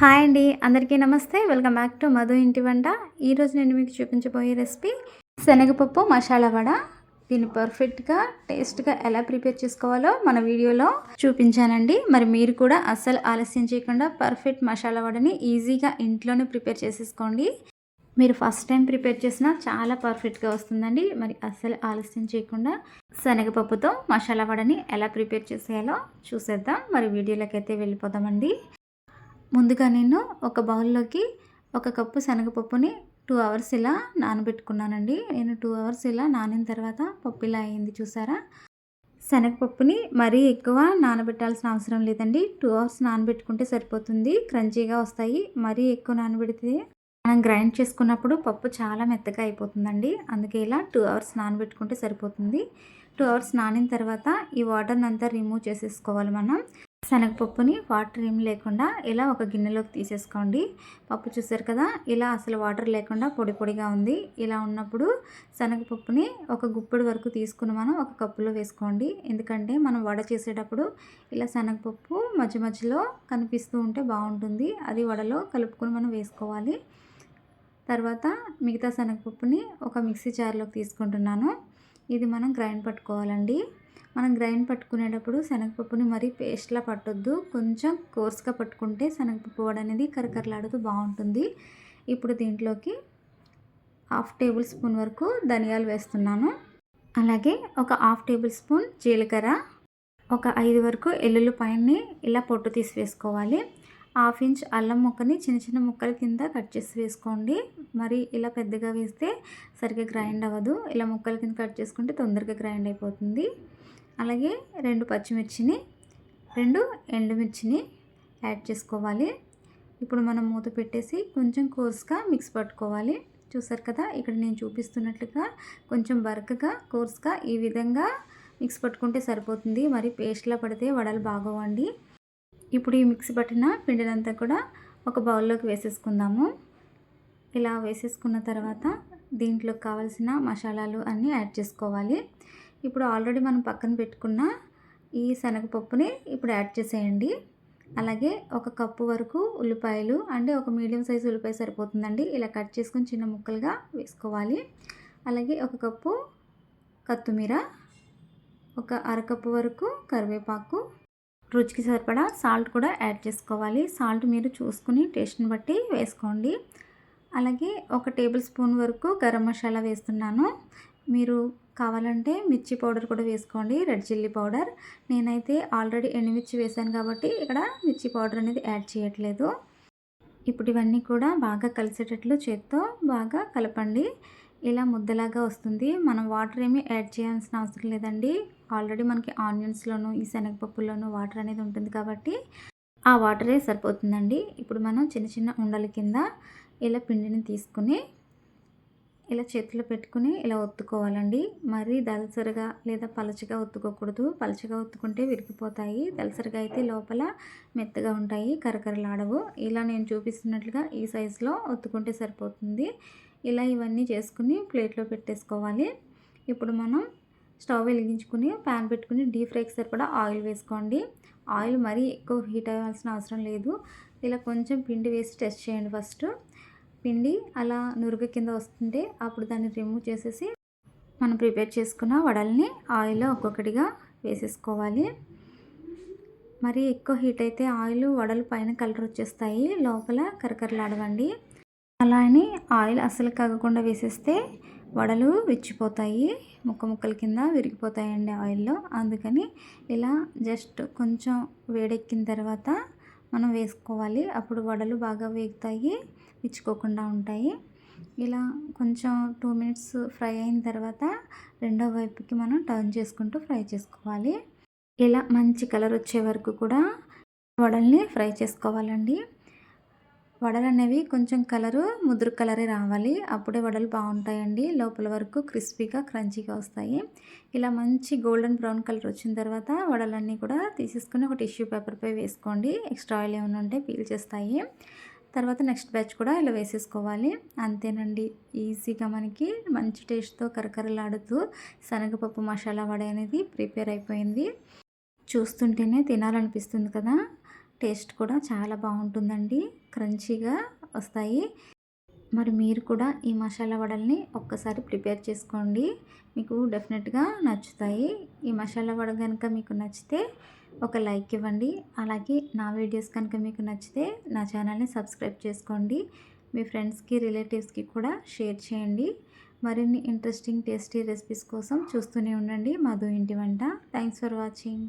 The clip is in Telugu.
హాయ్ అండి అందరికీ నమస్తే. వెల్కమ్ బ్యాక్ టు మధు ఇంటి వంట. ఈరోజు నేను మీకు చూపించబోయే రెసిపీ శనగపప్పు మసాలా వడ. దీన్ని పర్ఫెక్ట్గా టేస్ట్గా ఎలా ప్రిపేర్ చేసుకోవాలో మన వీడియోలో చూపించానండి. మరి మీరు కూడా అస్సలు ఆలస్యం చేయకుండా పర్ఫెక్ట్ మసాలా వడని ఈజీగా ఇంట్లోనే ప్రిపేర్ చేసేసుకోండి. మీరు ఫస్ట్ టైం ప్రిపేర్ చేసినా చాలా పర్ఫెక్ట్గా వస్తుందండి. మరి అస్సలు ఆలస్యం చేయకుండా శనగపప్పుతో మసాలా వడని ఎలా ప్రిపేర్ చేసేయాలో చూసేద్దాం. మరి వీడియోలోకి అయితే వెళ్ళిపోదామండి. ముందుగా నేను ఒక బౌల్లోకి ఒక కప్పు శనగపప్పుని టూ అవర్స్ ఇలా నానబెట్టుకున్నానండి. నేను టూ అవర్స్ ఇలా నానిన తర్వాత పప్పు ఇలా అయింది చూసారా? శనగపప్పుని మరీ ఎక్కువ నానబెట్టాల్సిన అవసరం లేదండి. టూ అవర్స్ నానబెట్టుకుంటే సరిపోతుంది. క్రంచీగా వస్తాయి. మరీ ఎక్కువ నానబెడితే మనం గ్రైండ్ చేసుకున్నప్పుడు పప్పు చాలా మెత్తగా అయిపోతుందండి. అందుకే ఇలా టూ అవర్స్ నానబెట్టుకుంటే సరిపోతుంది. టూ అవర్స్ నానిన తర్వాత ఈ వాటర్ని అంతా రిమూవ్ చేసేసుకోవాలి మనం. శనగపప్పుని వాటర్ ఏం లేకుండా ఇలా ఒక గిన్నెలోకి తీసేసుకోండి. పప్పు చూసారు కదా ఇలా అసలు వాటర్ లేకుండా పొడి పొడిగా ఉంది. ఇలా ఉన్నప్పుడు శనగపప్పుని ఒక గుప్పెడు వరకు తీసుకుని మనం ఒక కప్పులో వేసుకోండి. ఎందుకంటే మనం వడ చేసేటప్పుడు ఇలా శనగపప్పు మధ్య మధ్యలో కనిపిస్తూ ఉంటే బాగుంటుంది. అది వడలో కలుపుకొని మనం వేసుకోవాలి. తర్వాత మిగతా శనగపప్పుని ఒక మిక్సీ జార్లోకి తీసుకుంటున్నాను. ఇది మనం గ్రైండ్ పట్టుకోవాలండి. మనం గ్రైండ్ పట్టుకునేటప్పుడు శనగపప్పుని మరీ పేస్ట్లా పట్టొద్దు. కొంచెం కోర్స్గా పట్టుకుంటే శనగపప్పు వడ అనేది కరకరలాడుతూ బాగుంటుంది. ఇప్పుడు దీంట్లోకి హాఫ్ టేబుల్ స్పూన్ వరకు ధనియాలు వేస్తున్నాను. అలాగే ఒక హాఫ్ టేబుల్ స్పూన్ జీలకర్ర. ఒక ఐదు వరకు ఎల్లుల్లిపాయని ఇలా పొట్టు తీసి వేసుకోవాలి. హాఫ్ ఇంచ్ అల్లం ముక్కని చిన్న చిన్న ముక్కల కింద కట్ చేసి వేసుకోండి. మరి ఇలా పెద్దగా వేస్తే సరిగ్గా గ్రైండ్ అవ్వదు. ఇలా ముక్కల కింద కట్ చేసుకుంటే తొందరగా గ్రైండ్ అయిపోతుంది. అలాగే రెండు పచ్చిమిర్చిని రెండు ఎండుమిర్చిని యాడ్ చేసుకోవాలి. ఇప్పుడు మనం మూత పెట్టేసి కొంచెం కోర్స్గా మిక్స్ పట్టుకోవాలి. చూసారు కదా ఇక్కడ నేను చూపిస్తున్నట్లుగా కొంచెం బరకగా కోర్స్గా ఈ విధంగా మిక్స్ పట్టుకుంటే సరిపోతుంది. మరి పేస్ట్లా పడితే వడలు బాగోవండి. ఇప్పుడు ఈ మిక్స్ పట్టిన పిండినంతా కూడా ఒక బౌల్లోకి వేసేసుకుందాము. ఇలా వేసేసుకున్న తర్వాత దీంట్లో కావాల్సిన మసాలాలు అన్నీ యాడ్ చేసుకోవాలి. ఇప్పుడు ఆల్రెడీ మనం పక్కన పెట్టుకున్న ఈ శనగపప్పుని ఇప్పుడు యాడ్ చేసేయండి. అలాగే ఒక కప్పు వరకు ఉల్లిపాయలు అంటే ఒక మీడియం సైజు ఉల్లిపాయ సరిపోతుందండి. ఇలా కట్ చేసుకుని చిన్న ముక్కలుగా వేసుకోవాలి. అలాగే ఒక కప్పు కొత్తిమీర ఒక అరకప్పు వరకు కరివేపాకు. రుచికి సరిపడా సాల్ట్ కూడా యాడ్ చేసుకోవాలి. సాల్ట్ మీరు చూసుకుని టేస్ట్ని బట్టి వేసుకోండి. అలాగే ఒక టేబుల్ స్పూన్ వరకు గరం మసాలా వేస్తున్నాను. మీరు కావాలంటే మిర్చి పౌడర్ కూడా వేసుకోండి. Red chilli powder. నేనైతే ఆల్రెడీ ఎండుమిర్చి వేసాను కాబట్టి ఇక్కడ మిర్చి పౌడర్ అనేది యాడ్ చేయట్లేదు. ఇప్పుడు ఇవన్నీ కూడా బాగా కలిసేటట్లు చేత్తో బాగా కలపండి. ఇలా ముద్దలాగా వస్తుంది. మనం వాటర్ ఏమీ యాడ్ చేయాల్సిన అవసరం లేదండి. ఆల్రెడీ మనకి ఆనియన్స్లోనూ ఈ శనగపప్పులోనూ వాటర్ అనేది ఉంటుంది కాబట్టి ఆ వాటరే సరిపోతుందండి. ఇప్పుడు మనం చిన్న చిన్న ఉండల కింద ఇలా పిండిని తీసుకుని ఇలా చేతిలో పెట్టుకుని ఇలా ఒత్తుకోవాలండి. మరీ దలసరిగా లేదా పలచగా ఒత్తుకోకూడదు. పలచగా ఒత్తుకుంటే విరిగిపోతాయి. దలసరిగా అయితే లోపల మెత్తగా ఉంటాయి. కరకరలాడవు. ఇలా నేను చూపిస్తున్నట్లుగా ఈ సైజులో ఒత్తుకుంటే సరిపోతుంది. ఇలా ఇవన్నీ చేసుకుని ప్లేట్లో పెట్టేసుకోవాలి. ఇప్పుడు మనం స్టవ్ వెలిగించుకుని ప్యాన్ పెట్టుకుని డీప్ ఫ్రైకి సరిపడా ఆయిల్ వేసుకోండి. ఆయిల్ మరీ ఎక్కువ హీట్ అవ్వాల్సిన అవసరం లేదు. ఇలా కొంచెం పిండి వేసి టెస్ట్ చేయండి ఫస్ట్. పిండి అలా నురుగు కింద వస్తుంటే అప్పుడు దాన్ని రిమూవ్ చేసేసి మనం ప్రిపేర్ చేసుకున్న వడల్ని ఆయిల్లో ఒక్కొక్కటిగా వేసేసుకోవాలి. మరి ఎక్కువ హీట్ అయితే ఆయిల్ వడలు పైన కలర్ వచ్చేస్తాయి. లోపల కరకరలాడవండి. అలా అని ఆయిల్ అసలు కాగకుండా వేసేస్తే వడలు విచ్చిపోతాయి. ముక్క ముక్కల కింద విరిగిపోతాయండి ఆయిల్లో అందుకని ఇలా జస్ట్ కొంచెం వేడెక్కిన తర్వాత మనం వేసుకోవాలి. అప్పుడు వడలు బాగా వేగుతాయి విచ్చుకోకుండా ఉంటాయి. ఇలా కొంచెం టూ మినిట్స్ ఫ్రై అయిన తర్వాత రెండో వైపుకి మనం టర్న్ చేసుకుంటూ ఫ్రై చేసుకోవాలి. ఇలా మంచి కలర్ వచ్చే వరకు కూడా వడల్ని ఫ్రై చేసుకోవాలండి. వడలు అనేవి కొంచెం కలరు ముదురు కలరే రావాలి. అప్పుడే వడలు బాగుంటాయండి. లోపల వరకు క్రిస్పీగా క్రంచీగా వస్తాయి. ఇలా మంచి గోల్డెన్ బ్రౌన్ కలర్ వచ్చిన తర్వాత వడలన్నీ కూడా తీసేసుకొని ఒక టిష్యూ పేపర్పై వేసుకోండి. ఎక్స్ట్రా ఆయిల్ ఏమైనా ఉంటే పీల్ చేస్తాయి. తర్వాత నెక్స్ట్ బ్యాచ్ కూడా ఇలా వేసేసుకోవాలి. అంతేనండి. ఈజీగా మనకి మంచి టేస్ట్తో కరకరలాడుతూ శనగపప్పు మసాలా వడ అనేది ప్రిపేర్ అయిపోయింది. చూస్తుంటేనే తినాలనిపిస్తుంది కదా. టేస్ట్ కూడా చాలా బాగుంటుందండి. క్రంచీగా వస్తాయి. మరి మీరు కూడా ఈ మసాలా వడల్ని ఒక్కసారి ప్రిపేర్ చేసుకోండి. మీకు డెఫినెట్గా నచ్చుతాయి. ఈ మసాలా వడ కనుక మీకు నచ్చితే ఒక లైక్ ఇవ్వండి. అలాగే నా వీడియోస్ కనుక మీకు నచ్చితే నా ఛానల్ని సబ్స్క్రైబ్ చేసుకోండి. మీ ఫ్రెండ్స్కి రిలేటివ్స్కి కూడా షేర్ చేయండి. మరిన్ని ఇంట్రెస్టింగ్ టేస్టీ రెసిపీస్ కోసం చూస్తూనే ఉండండి. మధు ఇంటి వంట. Thanks for watching.